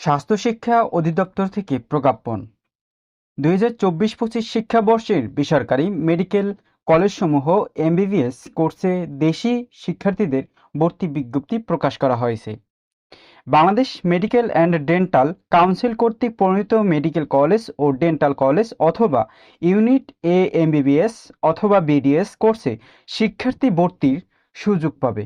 স্বাস্থ্য শিক্ষা অধিদপ্তর থেকে প্রজ্ঞাপন। দুই হাজার চব্বিশ পঁচিশ শিক্ষাবর্ষের বেসরকারি মেডিকেল কলেজসমূহ এমবিবিএস কোর্সে দেশি শিক্ষার্থীদের ভর্তি বিজ্ঞপ্তি প্রকাশ করা হয়েছে। Bangladesh medical and dental council কর্তৃক প্রণীত মেডিকেল কলেজ ও ডেন্টাল কলেজ অথবা ইউনিট এ এমবিবিএস অথবা বিডিএস কোর্সে শিক্ষার্থী ভর্তির সুযোগ পাবে।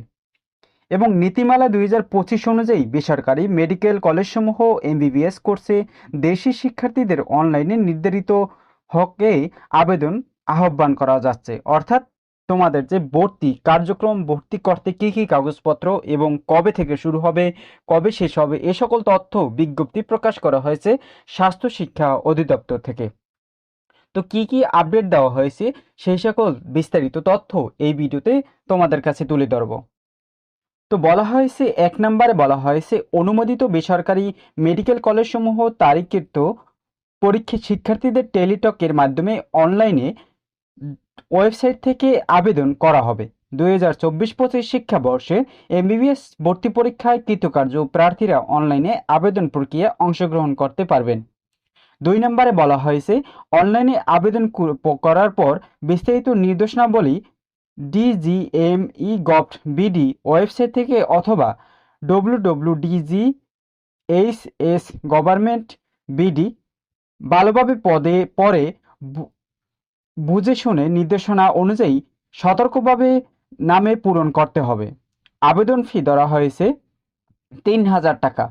এবং নীতিমালা দুই হাজার পঁচিশ অনুযায়ী বেসরকারি মেডিকেল কলেজসমূহ এমবিবিএস কোর্সে দেশি শিক্ষার্থীদের অনলাইনে নির্ধারিত হকে আবেদন আহ্বান করা যাচ্ছে। অর্থাৎ তোমাদের যে ভর্তি কার্যক্রম, ভর্তি করতে কী কী কাগজপত্র এবং কবে থেকে শুরু হবে, কবে শেষ হবে, এ সকল তথ্য বিজ্ঞপ্তি প্রকাশ করা হয়েছে স্বাস্থ্য শিক্ষা অধিদপ্তর থেকে। তো কি কি আপডেট দেওয়া হয়েছে সেই সকল বিস্তারিত তথ্য এই ভিডিওতে তোমাদের কাছে তুলে ধরবো। তো বলা হয়েছে, এক নম্বরে বলা হয়েছে, অনুমোদিত বেসরকারি মেডিকেল কলেজসমূহ তারিখকৃত পরীক্ষা শিক্ষার্থীদের টেলিটকের মাধ্যমে অনলাইনে ওয়েবসাইট থেকে আবেদন করা হবে। দুই হাজার চব্বিশ পঁচিশ শিক্ষাবর্ষে এমবিবিএস ভর্তি পরীক্ষায় কৃতকার্য প্রার্থীরা অনলাইনে আবেদন প্রক্রিয়া অংশগ্রহণ করতে পারবেন। দুই নম্বরে বলা হয়েছে, অনলাইনে আবেদন করার পর বিস্তারিত নির্দেশনাবলী ডিজিএমই গভট বিডি ওয়েবসাইট থেকে অথবা W W DG H S government BD ভালোভাবে পদে পরে বুঝে শুনে নির্দেশনা অনুযায়ী সতর্কভাবে নামে পূরণ করতে হবে। আবেদন ফি ধরা হয়েছে তিন হাজার টাকা।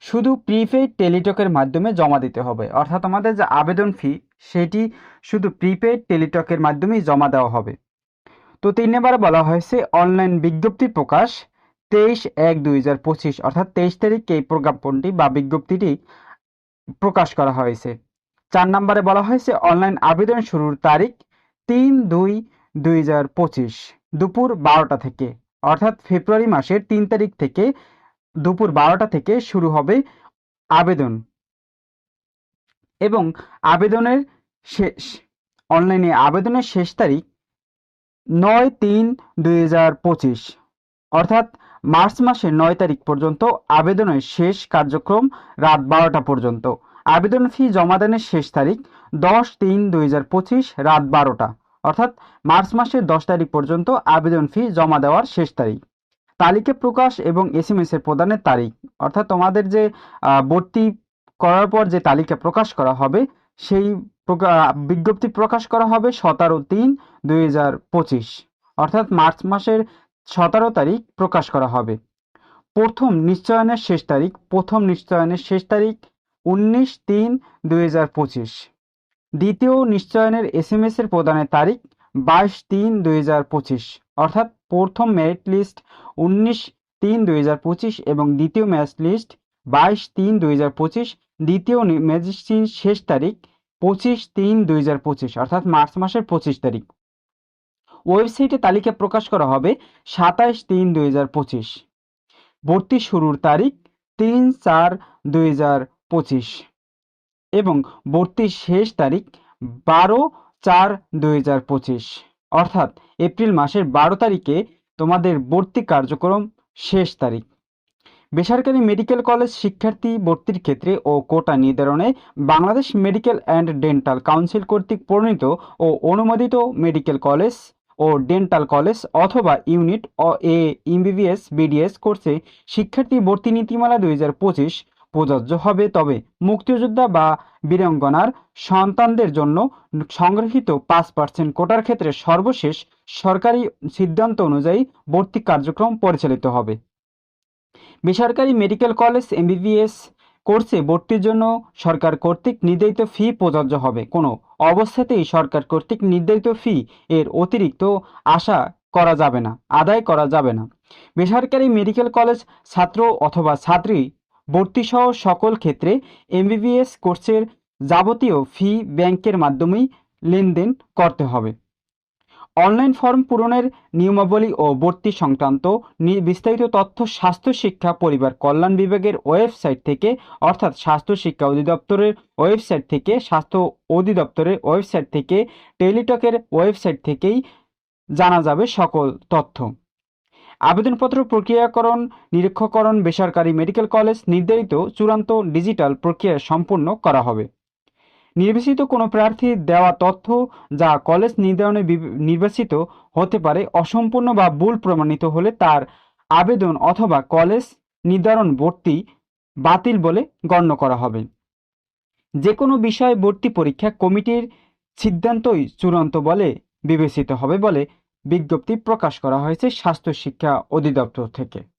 শুধু প্রিপেইড টেলিটকের মাধ্যমে জমা দিতে হবে। অর্থাৎ আমাদের যে আবেদন ফি সেটি শুধু প্রিপেইড টেলিটকের মাধ্যমেই জমা দেওয়া হবে। তো তিন নম্বরে বলা হয়েছে অনলাইন বিজ্ঞপ্তি প্রকাশ তেইশ এক দুই হাজার পঁচিশ, অর্থাৎ তেইশ তারিখ এই প্রজ্ঞাপনটি বা বিজ্ঞপ্তিটি প্রকাশ করা হয়েছে। চার নম্বরে বলা হয়েছে অনলাইন আবেদন শুরুর তারিখ তিন দুই দুই হাজার পঁচিশ, দুপুর বারোটা থেকে, অর্থাৎ ফেব্রুয়ারি মাসের তিন তারিখ থেকে দুপুর বারোটা থেকে শুরু হবে আবেদন। এবং আবেদনের শেষ অনলাইনে আবেদনের শেষ তারিখ নয় তিন দুই অর্থাৎ মার্চ মাসের নয় তারিখ পর্যন্ত আবেদনের শেষ কার্যক্রম রাত বারোটা পর্যন্ত। আবেদন ফি জমাদানের শেষ তারিখ দশ তিন দুই রাত বারোটা। অর্থাৎ মার্চ মাসের দশ তারিখ পর্যন্ত আবেদন ফি জমা দেওয়ার শেষ তারিখ। তালিকা প্রকাশ এবং এস এম এর প্রদানের তারিখ। অর্থাৎ তোমাদের যে ভর্তি করার পর যে তালিকা প্রকাশ করা হবে, সেই বিজ্ঞপ্তি প্রকাশ করা হবে সতেরো তিন দুই হাজার পঁচিশ। অর্থাৎ মার্চ মাসের সতেরো তারিখ প্রকাশ করা হবে। প্রথম নিশ্চয়নের শেষ তারিখ, প্রথম নিশ্চয়নের শেষ তারিখ উনিশ তিন দুই দ্বিতীয় নিশ্চয়নের এস এম এর প্রদানের তারিখ বাইশ তিন দুই অর্থাৎ প্রথম মেরিট লিস্ট উনিশ তিন দুই এবং দ্বিতীয় মেরিট লিস্ট বাইশ তিন দুই দ্বিতীয় ম্যাজিস্ট্রির শেষ তারিখ পঁচিশ তিন দুই অর্থাৎ মার্চ মাসের পঁচিশ তারিখ। ওয়েবসাইটে তালিকা প্রকাশ করা হবে সাতাইশ তিন দুই হাজার পঁচিশ। ভর্তি শুরুর তারিখ তিন চার দুই হাজার পঁচিশ। এবং ভর্তির শেষ তারিখ বারো চার দুই হাজার পঁচিশ। অর্থাৎ এপ্রিল মাসের বারো তারিখে তোমাদের ভর্তি কার্যক্রম শেষ তারিখ। বেসরকারি মেডিকেল কলেজ শিক্ষার্থী ভর্তির ক্ষেত্রে ও কোটা নির্ধারণে Bangladesh medical and dental council কর্তৃক প্রণীত ও অনুমোদিত মেডিকেল কলেজ ও ডেন্টাল কলেজ অথবা ইউনিট অ এ এমবিবিএস বিডিএস কোর্সে শিক্ষার্থী ভর্তি নীতিমালা দুই হাজার পঁচিশ প্রযোজ্য হবে। তবে মুক্তিযোদ্ধা বা বীরাঙ্গনার সন্তানদের জন্য সংগৃহীত পাঁচ পার্সেন্ট কোটার ক্ষেত্রে সর্বশেষ সরকারি সিদ্ধান্ত অনুযায়ী ভর্তি কার্যক্রম পরিচালিত হবে। বেসরকারি মেডিকেল কলেজ এমবিবিএস কোর্সে ভর্তির জন্য সরকার কর্তৃক নির্ধারিত ফি প্রযোজ্য হবে। কোনো অবস্থাতেই সরকার কর্তৃক নির্ধারিত ফি এর অতিরিক্ত আশা করা যাবে না, আদায় করা যাবে না। বেসরকারি মেডিকেল কলেজ ছাত্র অথবা ছাত্রী ভর্তিসহ সকল ক্ষেত্রে এমবিবিএস কোর্সের যাবতীয় ফি ব্যাংকের মাধ্যমেই লেনদেন করতে হবে। অনলাইন ফর্ম পূরণের নিয়মাবলী ও ভর্তি সংক্রান্ত বিস্তারিত তথ্য স্বাস্থ্য শিক্ষা পরিবার কল্যাণ বিভাগের ওয়েবসাইট থেকে, অর্থাৎ স্বাস্থ্য শিক্ষা অধিদপ্তরের ওয়েবসাইট থেকে, স্বাস্থ্য অধিদপ্তরের ওয়েবসাইট থেকে, টেলিটকের ওয়েবসাইট থেকেই জানা যাবে সকল তথ্য। আবেদনপত্র প্রক্রিয়াকরণ, নিরীক্ষকরণ, বেসরকারি মেডিকেল কলেজ নির্ধারিত চূড়ান্ত ডিজিটাল প্রক্রিয়া সম্পূর্ণ করা হবে। নির্বাচিত কোনো প্রার্থীর দেওয়া তথ্য যা কলেজ নির্ধারণে নির্বাচিত হতে পারে অসম্পূর্ণ বা ভুল প্রমাণিত হলে তার আবেদন অথবা কলেজ নির্ধারণ ভর্তি বাতিল বলে গণ্য করা হবে। যে কোনো বিষয় ভর্তি পরীক্ষা কমিটির সিদ্ধান্তই চূড়ান্ত বলে বিবেচিত হবে বলে বিজ্ঞপ্তি প্রকাশ করা হয়েছে স্বাস্থ্য শিক্ষা অধিদপ্তর থেকে।